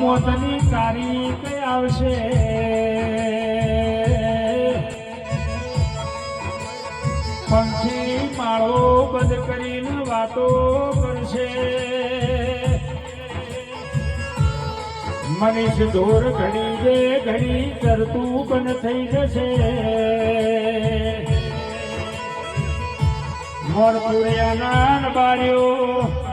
મોતની તારીખ આવશે. પંખી માળો બંધ કરીને વાતો કરશે. મનીષ ઢોર ઘડી જે ઘડી કરતું પણ થઈ જશે. મોરપુરિયાના બાળ્યો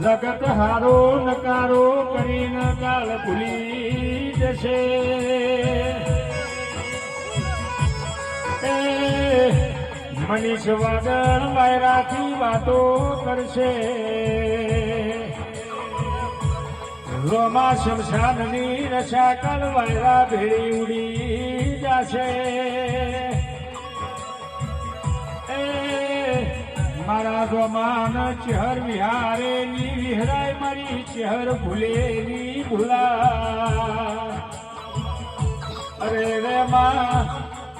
જગત હારો નકારો કરીને કાળ ભૂલી જશે. મનીષ વાદળ વાયરાથી વાતો કરશે. રોમા શમશાનની રસા કાલ વાયરા ભેળી ઉડી જશે. મારા રોમાન ચહર વિહારે મારી ચહેર ભૂલેલી ભૂલા. અરે રે માં,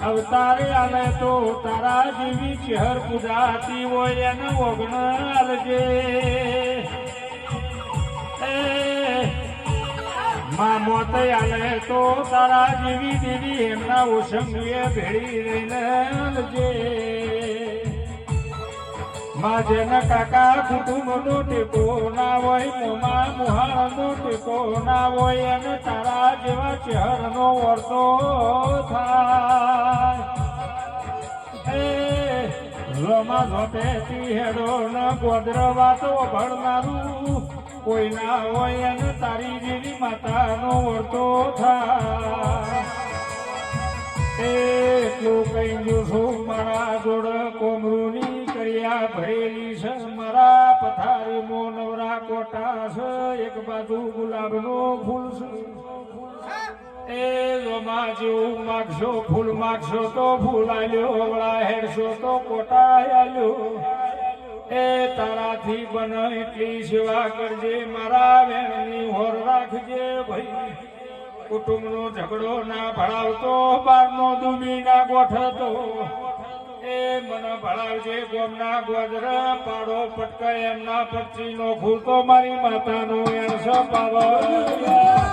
અવતારે આવે તો તારા જેવી ચહેર પૂજાતી હોય એને ઓગણ આલજે. માં મોત આવે તો તારા જેવી દેવી એમના ઓસંગીએ ભેળી રહીને આલજે. જેના કાકા કુટુંબનો ટેકો ના હોય, મોમાં મુહાણનો ટેકો ના હોય, અને તારા જેવા ચહેરનો વર્તો થાય. રમા ધોતેથી હેડો ન તો વાતો ભણનારું કોઈ ના હોય, અને તારી જેવી માતાનો વર્તો થાય. એટલું કઈ છું મારા જોડ કર્યા ભરેલી છે, મારા પથારી મો નવરા કોટા છે, એક બાજુ ગુલાબનો ફૂલ છે. એ જોમાં જેવું માગશો, ફૂલ માગશો તો ફૂલ આલ્યો હવળા હેડશો તો કોટા આલ્યો. એ તારાથી બને એટલી સેવા કરજે, મારા વેણની હોર રાખજે ભાઈ. કુટુંબનો ઝઘડો ના ભળાવતો બારનો દુબી ના ગોઠતો. એ મને ભળાવજે ગોમના ગોદર પાડો પટકાય એમના પક્ષીનો ખૂલતો મારી માતાનો એણસો પાવ